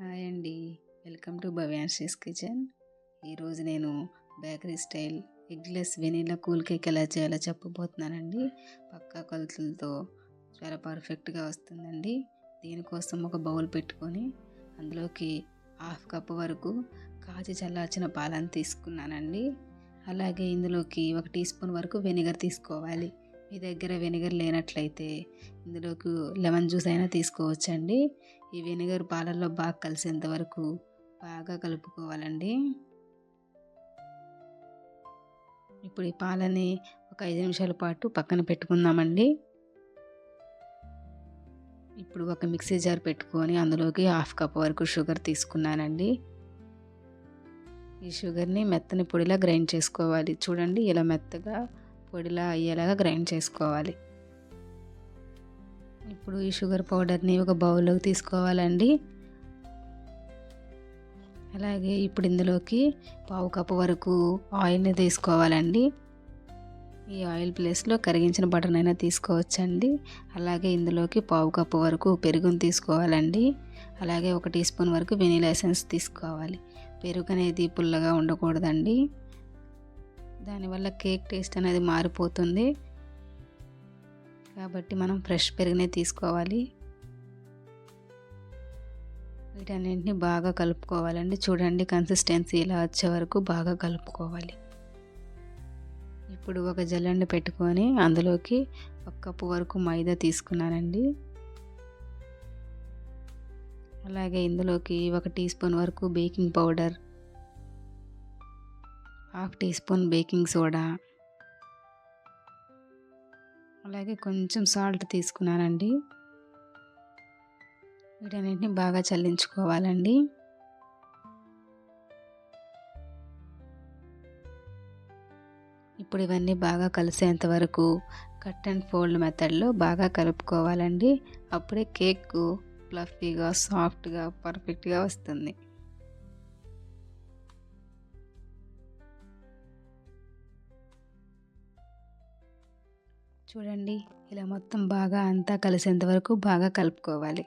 Hi అండి. Welcome to Bhavyanshi's kitchen. ఈరోజు నేను bakery style eggless vanilla cool cake ఎలా చేయాలో చెప్పబోతున్నానండి. పక్కా కొలతలతో చాలా పర్ఫెక్ట్గా వస్తుందండి. దీనికోసం ఒక బౌల్ పెట్టుకొని అందులోకి హాఫ్ కప్ వరకు కాచి చల్లార్చిన పాలను తీసుకున్నానండి. అలాగే ఇందులోకి ఒక టీ స్పూన్ వరకు వెనిగర్ తీసుకోవాలి. మీ దగ్గర వెనిగర్ లేనట్లయితే ఇందులోకి లెమన్ జ్యూస్ అయినా తీసుకోవచ్చండి. ఈ వెనిగర్ పాలల్లో బాగా కలిసేంత వరకు బాగా కలుపుకోవాలండి. ఇప్పుడు ఈ పాలని ఒక ఐదు నిమిషాల పాటు పక్కన పెట్టుకుందామండి. ఇప్పుడు ఒక మిక్సీ జార్ పెట్టుకొని అందులోకి హాఫ్ కప్ వరకు షుగర్ తీసుకున్నానండి. ఈ షుగర్ని మెత్తని పొడిలా గ్రైండ్ చేసుకోవాలి. చూడండి ఇలా మెత్తగా పొడిలా అయ్యేలాగా గ్రైండ్ చేసుకోవాలి. ఇప్పుడు ఈ షుగర్ పౌడర్ని ఒక బౌల్లోకి తీసుకోవాలండి. అలాగే ఇప్పుడు ఇందులోకి పావు కప్పు వరకు ఆయిల్ని తీసుకోవాలండి. ఈ ఆయిల్ ప్లేస్లో కరిగించిన బటన్ అయినా తీసుకోవచ్చండి. అలాగే ఇందులోకి పావు కప్పు వరకు పెరుగును తీసుకోవాలండి. అలాగే ఒక టీ స్పూన్ వరకు వెనీలా ఎసెన్స్ తీసుకోవాలి. పెరుగు అనేది పుల్లగా ఉండకూడదండి. దానివల్ల కేక్ టేస్ట్ అనేది మారిపోతుంది. కాబట్టి మనం ఫ్రెష్ పెరుగునే తీసుకోవాలి. వీటన్నింటిని బాగా కలుపుకోవాలండి. చూడండి కన్సిస్టెన్సీ ఇలా వచ్చే వరకు బాగా కలుపుకోవాలి. ఇప్పుడు ఒక జల్లండి పెట్టుకొని అందులోకి ఒక కప్పు వరకు మైదా తీసుకున్నానండి. అలాగే ఇందులోకి ఒక టీ స్పూన్ వరకు baking powder half teaspoon baking soda. అలాగే కొంచెం సాల్ట్ తీసుకున్నానండి. వీటన్నిటిని బాగా చల్లించుకోవాలండి. ఇప్పుడు ఇవన్నీ బాగా కలిసేంత వరకు కట్ అండ్ ఫోల్డ్ మెథడ్లో బాగా కలుపుకోవాలండి. అప్పుడే కేక్ ఫ్లఫీగా సాఫ్ట్గా పర్ఫెక్ట్గా వస్తుంది. చూడండి. ఇలా మొత్తం బాగా అంతా కలిసేంత వరకు బాగా కలుపుకోవాలి.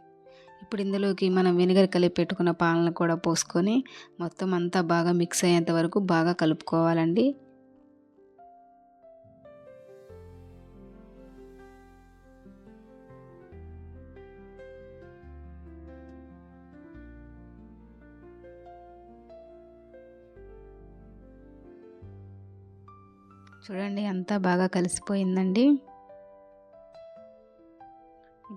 ఇప్పుడు ఇందులోకి మనం వెనిగర్ కలిపి పెట్టుకున్న పాలను కూడా పోసుకొని మొత్తం అంతా బాగా మిక్స్ అయ్యేంత వరకు బాగా కలుపుకోవాలండి. చూడండి అంతా బాగా కలిసిపోయిందండి.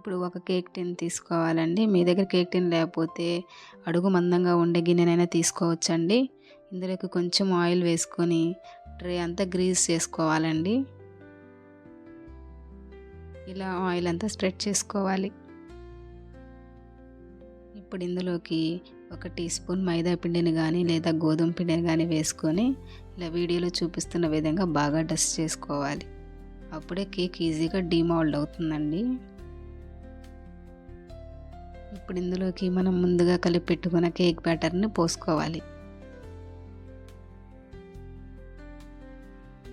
ఇప్పుడు ఒక కేక్ టిన్ తీసుకోవాలండి. మీ దగ్గర కేక్ టిన్ లేకపోతే అడుగు మందంగా ఉండే గిన్నెనైనా తీసుకోవచ్చండి. ఇందులోకి కొంచెం ఆయిల్ వేసుకొని ట్రే అంతా గ్రీజ్ చేసుకోవాలండి. ఇలా ఆయిల్ అంతా స్ప్రెడ్ చేసుకోవాలి. ఇప్పుడు ఇందులోకి ఒక టీ స్పూన్ మైదా పిండిని కానీ లేదా గోధుమ పిండిని కానీ వేసుకొని ఇలా వీడియోలో చూపిస్తున్న విధంగా బాగా డస్ట్ చేసుకోవాలి. అప్పుడే కేక్ ఈజీగా డీమౌల్డ్ అవుతుందండి. ఇప్పుడు ఇందులోకి మనం ముందుగా కలిపి పెట్టుకున్న కేక్ బ్యాటర్ని పోసుకోవాలి.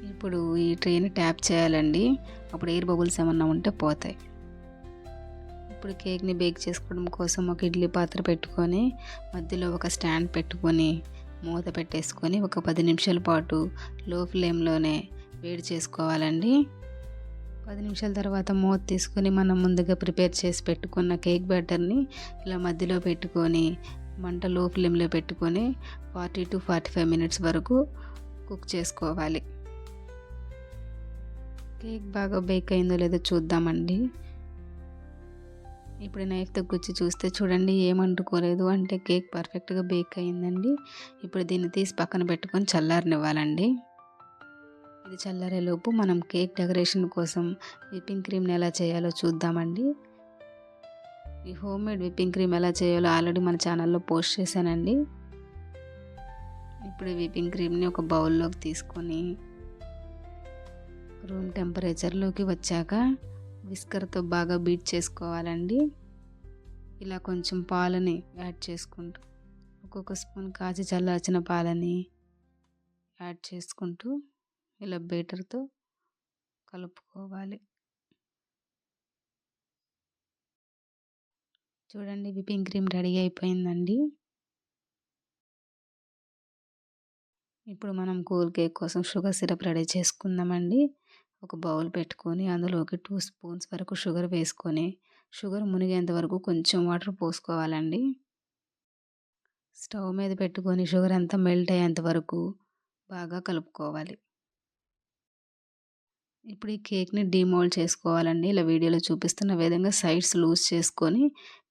ఇప్పుడు ఈ ట్రేని ట్యాప్ చేయాలండి. అప్పుడు ఎయిర్ బబుల్స్ ఏమన్నా ఉంటే పోతాయి. ఇప్పుడు కేక్ని బేక్ చేసుకోవడం కోసం ఒక ఇడ్లీ పాత్ర పెట్టుకొని మధ్యలో ఒక స్టాండ్ పెట్టుకొని మూత పెట్టేసుకొని ఒక పది నిమిషాల పాటు లో ఫ్లేమ్లోనే వేడి చేసుకోవాలండి. పది నిమిషాల తర్వాత మూత తీసుకొని మనం ముందుగా ప్రిపేర్ చేసి పెట్టుకున్న కేక్ బ్యాటర్ని ఇలా మధ్యలో పెట్టుకొని మంట లో ఫ్లేమ్లో పెట్టుకొని forty to forty five minutes వరకు కుక్ చేసుకోవాలి. కేక్ బాగా బేక్ అయిందో లేదో చూద్దామండి. ఇప్పుడు నైఫ్తో గుచ్చి చూస్తే చూడండి ఏమంటుకోలేదు అంటే కేక్ పర్ఫెక్ట్గా బేక్ అయిందండి. ఇప్పుడు దీన్ని తీసి పక్కన పెట్టుకొని చల్లారనివ్వాలండి. ఇది చల్లారేలోపు మనం కేక్ డెకరేషన్ కోసం విప్పింగ్ క్రీమ్ని ఎలా చేయాలో చూద్దామండి. ఈ హోమ్ మేడ్ విప్పింగ్ క్రీమ్ ఎలా చేయాలో ఆల్రెడీ మన ఛానల్లో పోస్ట్ చేశానండి. ఇప్పుడు విప్పింగ్ క్రీమ్ని ఒక బౌల్లోకి తీసుకొని రూమ్ టెంపరేచర్లోకి వచ్చాక విస్కర్తో బాగా బీట్ చేసుకోవాలండి. ఇలా కొంచెం పాలని యాడ్ చేసుకుంటూ ఒక్కొక్క స్పూన్ కాచి చల్లార్చిన పాలని యాడ్ చేసుకుంటూ ఇలా బేటర్తో కలుపుకోవాలి. చూడండి విపింగ్ క్రీమ్ రెడీ అయిపోయిందండి. ఇప్పుడు మనం కూల్ కేక్ కోసం షుగర్ సిరప్ రెడీ చేసుకుందామండి. ఒక బౌల్ పెట్టుకొని అందులోకి టూ స్పూన్స్ వరకు షుగర్ వేసుకొని షుగర్ మునిగేంత వరకు కొంచెం వాటర్ పోసుకోవాలండి. స్టవ్ మీద పెట్టుకొని షుగర్ అంతా మెల్ట్ అయ్యేంత వరకు బాగా కలుపుకోవాలి. ఇప్పుడు ఈ కేక్ని డీమోల్డ్ చేసుకోవాలండి. ఇలా వీడియోలో చూపిస్తున్న విధంగా సైడ్స్ లూజ్ చేసుకొని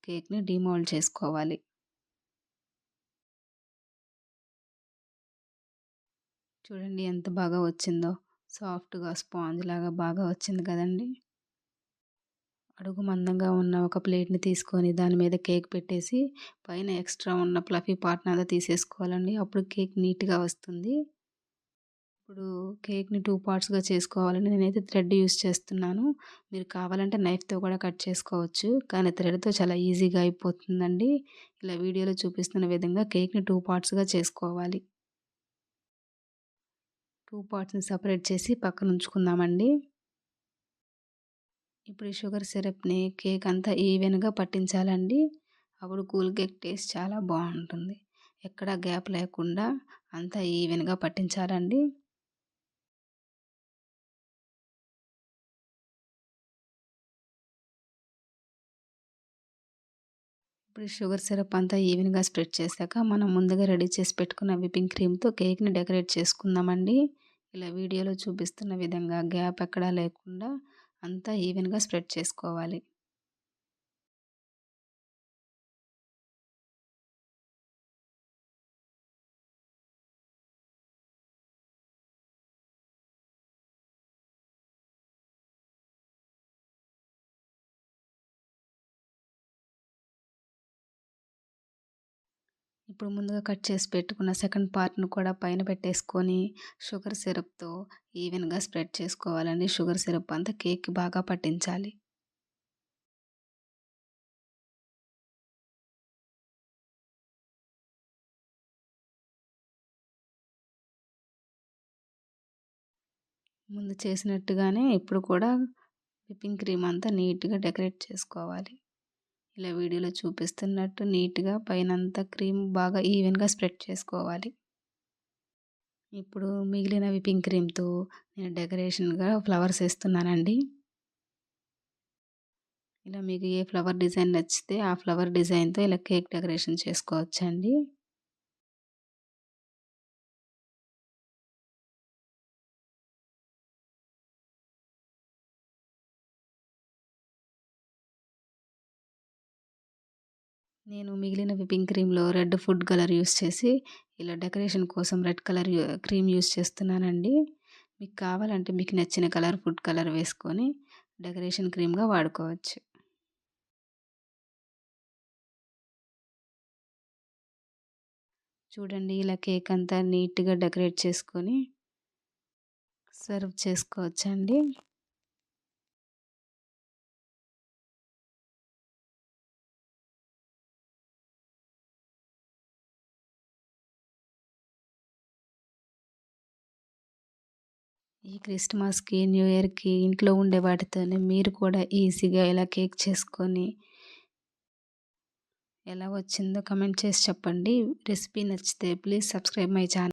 కేక్ని డీమోల్డ్ చేసుకోవాలి. చూడండి ఎంత బాగా వచ్చిందో. సాఫ్ట్గా స్పాంజ్ లాగా బాగా వచ్చింది కదండి. అడుగు మందంగా ఉన్న ఒక ప్లేట్ని తీసుకొని దాని మీద కేక్ పెట్టేసి పైన ఎక్స్ట్రా ఉన్న ప్లఫీ పార్ట్నర్ అంతా తీసేసుకోవాలండి. అప్పుడు కేక్ నీట్గా వస్తుంది. ఇప్పుడు కేక్ని టూ పార్ట్స్గా చేసుకోవాలని నేనైతే థ్రెడ్ యూస్ చేస్తున్నాను. మీరు కావాలంటే నైఫ్తో కూడా కట్ చేసుకోవచ్చు. కానీ థ్రెడ్తో చాలా ఈజీగా అయిపోతుందండి. ఇలా వీడియోలో చూపిస్తున్న విధంగా కేక్ని టూ పార్ట్స్గా చేసుకోవాలి. టూ పార్ట్స్ని సపరేట్ చేసి పక్కన ఉంచుకుందామండి. ఇప్పుడు ఈ షుగర్ సిరప్ని కేక్ అంతా ఈవెన్గా పట్టించాలండి. అప్పుడు కూల్ కేక్ టేస్ట్ చాలా బాగుంటుంది. ఎక్కడా గ్యాప్ లేకుండా అంతా ఈవెన్గా పట్టించాలండి. ఇప్పుడు షుగర్ సిరప్ అంతా ఈవెన్గా స్ప్రెడ్ చేశాక మనం ముందుగా రెడీ చేసి పెట్టుకున్న విపింగ్ క్రీమ్తో కేక్ని డెకరేట్ చేసుకుందామండి. ఇలా వీడియోలో చూపిస్తున్న విధంగా గ్యాప్ ఎక్కడా లేకుండా అంతా ఈవెన్గా స్ప్రెడ్ చేసుకోవాలి. ఇప్పుడు ముందుగా కట్ చేసి పెట్టుకున్న సెకండ్ పార్ట్ను కూడా పైన పెట్టేసుకొని షుగర్ సిరప్తో ఈవెన్గా స్ప్రెడ్ చేసుకోవాలండి. షుగర్ సిరప్ అంతా కేక్ బాగా పట్టించాలి. ముందు చేసినట్టుగానే ఇప్పుడు కూడా విప్పింగ్ క్రీమ్ అంతా నీట్గా డెకరేట్ చేసుకోవాలి. ఇలా వీడియోలో చూపిస్తున్నట్టు నీట్గా పైనంతా క్రీమ్ బాగా ఈవెన్గా స్ప్రెడ్ చేసుకోవాలి. ఇప్పుడు మిగిలిన విపింగ్ క్రీమ్తో నేను డెకరేషన్గా ఫ్లవర్స్ వేస్తున్నానండి. ఇలా మీకు ఏ ఫ్లవర్ డిజైన్ నచ్చితే ఆ ఫ్లవర్ డిజైన్తో ఇలా కేక్ డెకరేషన్ చేసుకోవచ్చండి. నేను మిగిలిన విపింగ్ క్రీమ్లో రెడ్ ఫుడ్ కలర్ యూస్ చేసి ఇలా డెకరేషన్ కోసం రెడ్ కలర్ క్రీమ్ యూస్ చేస్తున్నానండి. మీకు కావాలంటే మీకు నచ్చిన కలర్ ఫుడ్ కలర్ వేసుకొని డెకరేషన్ క్రీమ్గా వాడుకోవచ్చు. చూడండి ఇలా కేక్ అంతా నీట్గా డెకరేట్ చేసుకొని సర్వ్ చేసుకోవచ్చండి. ఈ క్రిస్మస్కి న్యూ ఇయర్కి ఇంట్లో ఉండే వాటితోనే మీరు కూడా ఈజీగా ఇలా కేక్ చేసుకొని ఎలా వచ్చిందో కమెంట్ చేసి చెప్పండి. రెసిపీ నచ్చితే ప్లీజ్ సబ్స్క్రైబ్ మై ఛానల్.